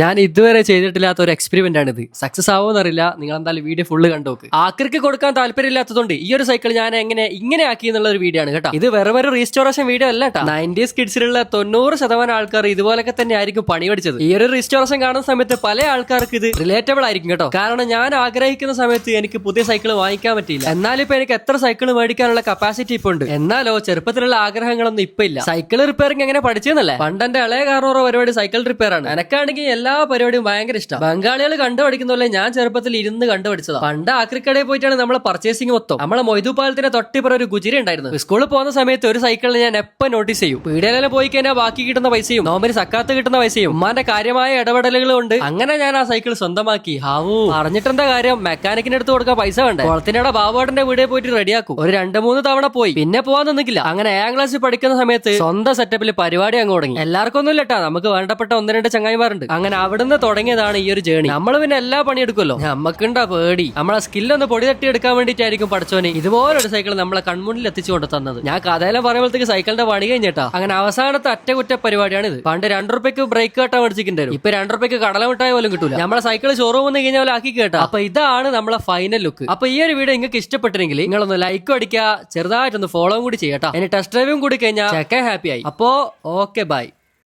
ഞാൻ ഇതുവരെ ചെയ്തിട്ടില്ലാത്ത ഒരു എക്സ്പെരിമെന്റ് ഇത് സക്സസ് ആവുമെന്നറിയില്ല നിങ്ങൾ എന്തായാലും വീഡിയോ ഫുള്ള് കണ്ടോക്ക് ആക്രിക്ക് കൊടുക്കാൻ താല്പര്യമില്ലാത്തതുകൊണ്ട് ഈ ഒരു സൈക്കിൾ ഞാൻ എങ്ങനെ ഇങ്ങനെ ആക്കി എന്നുള്ള ഒരു വീഡിയോ ആണ് കേട്ടോ. ഇത് വെറും ഒരു റീസ്റ്റോറേഷൻ വീഡിയോ അല്ല കേട്ടോ. നയന്റീസ് കിഡ്സിലുള്ള തൊണ്ണൂറ് ശതമാനം ആൾക്കാർ ഇതുപോലൊക്കെ തന്നെ ആയിരിക്കും പണി പഠിച്ചത് ഈ ഒരു റീസ്റ്റോറേഷൻ കാണുന്ന സമയത്ത് പല ആൾക്കാർക്ക് ഇത് റിലേറ്റബിൾ ആയിരിക്കും കേട്ടോ. കാരണം ഞാൻ ആഗ്രഹിക്കുന്ന സമയത്ത് എനിക്ക് പുതിയ സൈക്കിൾ വാങ്ങിക്കാൻ പറ്റിയില്ല. എന്നാലും ഇപ്പൊ എനിക്ക് എത്ര സൈക്കിൾ മേടിക്കാനുള്ള കപ്പാസിറ്റി ഇപ്പൊ ഉണ്ട്. എന്നാലോ ചെറുപ്പത്തിലുള്ള ആഗ്രഹങ്ങളൊന്നും ഇപ്പൊ ഇല്ല. സൈക്കിൾ റിപ്പയറിംഗ് എങ്ങനെ പഠിച്ചെന്നല്ലേ പണ്ടെന്റെ ഇളയ കാറോറ പരിപാടി സൈക്കിൾ റിപ്പയർ ആണ്. എനക്കാണെങ്കിൽ എല്ലാ പരിപാടിയും ഭയങ്കര ഇഷ്ടം. ബംഗാളികൾ കണ്ടുപഠിക്കുന്ന പോലെ ഞാൻ ചെറുപ്പത്തിൽ ഇരുന്ന് കണ്ടുപഠിച്ചതാ പണ്ട് ആക്രിക്കടയിൽ പോയിട്ടാണ് നമ്മളെ പർച്ചേസിംഗ് മൊത്തം. നമ്മളെ മൊയ്തു പാലത്തിന്റെ തൊട്ടിപ്പുറം ഒരു ഗുജിര ഉണ്ടായിരുന്നു. സ്കൂളിൽ പോകുന്ന സമയത്ത് ഒരു സൈക്കിളിൽ ഞാൻ എപ്പം നോട്ടീസ് ചെയ്യും. പീഡിയിലെ പോയി കഴിഞ്ഞാൽ ബാക്കി കിട്ടുന്ന പൈസയും നോമ്പിന് സക്കാത്ത് കിട്ടുന്ന പൈസയും ഉമ്മാന്റെ കാര്യമായ ഇടപെടലുകൾ കൊണ്ട് അങ്ങനെ ഞാൻ ആ സൈക്കിൾ സ്വന്തമാക്കി. ഹാവൂ. പറഞ്ഞിട്ടെന്താ കാര്യം? മെക്കാനിക്കിന് എടുത്ത് കൊടുക്കാൻ പൈസ വേണ്ടേ? കുളത്തിനടെ ബാബുവാട്ടന്റെ വീട് പോയിട്ട് റെഡിയാക്കും ഒരു രണ്ട് മൂന്ന് തവണ പോയി. പിന്നെ പോവാൻ നിന്നിക്കില്ല. അങ്ങനെ ഏഴാം ക്ലാസ്സിൽ പഠിക്കുന്ന സമയത്ത് സ്വന്തം സെറ്റപ്പിൽ പരിപാടി അങ്ങ് തുടങ്ങി. എല്ലാവർക്കും ഒന്നും ഇല്ലട്ടാ നമുക്ക് വേണ്ടപ്പെട്ട ഒന്ന് രണ്ട് ചങ്ങായിമാരുണ്ട്. അങ്ങനെ അവിടുന്ന് തുടങ്ങിയതാണ് ഈ ഒരു ജേണി നമ്മൾ പിന്നെ എല്ലാ പണി പണിയെടുക്കുമല്ലോ. നമ്മക്കുണ്ടാ പേടി. നമ്മളെ സ്കില്ലൊന്ന് പൊടി തട്ടി എടുക്കാൻ വേണ്ടിയിട്ടായിരിക്കും പഠിച്ചോനെ ഇതുപോലൊരു സൈക്കിൾ നമ്മളെ കൺമുന്നിൽ എത്തിച്ചു കൊണ്ട് തന്നത്. ഞാൻ കഥയിലെ പറയുമ്പോഴത്തേക്ക് സൈക്കിളിന്റെ പണി കഴിഞ്ഞിട്ടാ. അങ്ങനെ അവസാനത്തെ അറ്റകുറ്റ പരിപാടിയാണ് ഇത് പണ്ട് രണ്ടു റുപ്യക്ക് ബ്രേക്ക് കേട്ടാ മേടിച്ചിട്ടുണ്ടായിരുന്നു ഇപ്പൊ രണ്ടു റുപ്യക്ക് കടല മിഠായി പോലും കിട്ടൂല. നമ്മളെ സൈക്കിൾ ഷോറൂം വന്ന് കഴിഞ്ഞാൽ ആക്കി കേട്ടോ. അപ്പൊ ഇതാണ് നമ്മളെ ഫൈനൽ ലുക്ക് അപ്പൊ ഈ ഒരു വീഡിയോ നിങ്ങൾക്ക് ഇഷ്ടപ്പെട്ടില്ലെങ്കിൽ നിങ്ങളൊന്ന് ലൈക്കും അടിക്കുക ചെറുതായിട്ടൊന്ന് ഫോളോ കൂടി ചെയ്യട്ടോ. ഇനി ടെസ്റ്റ് ഡ്രൈവും കൂടി കഴിഞ്ഞാൽ ഹാപ്പി ആയി. അപ്പോ ഓക്കെ ബൈ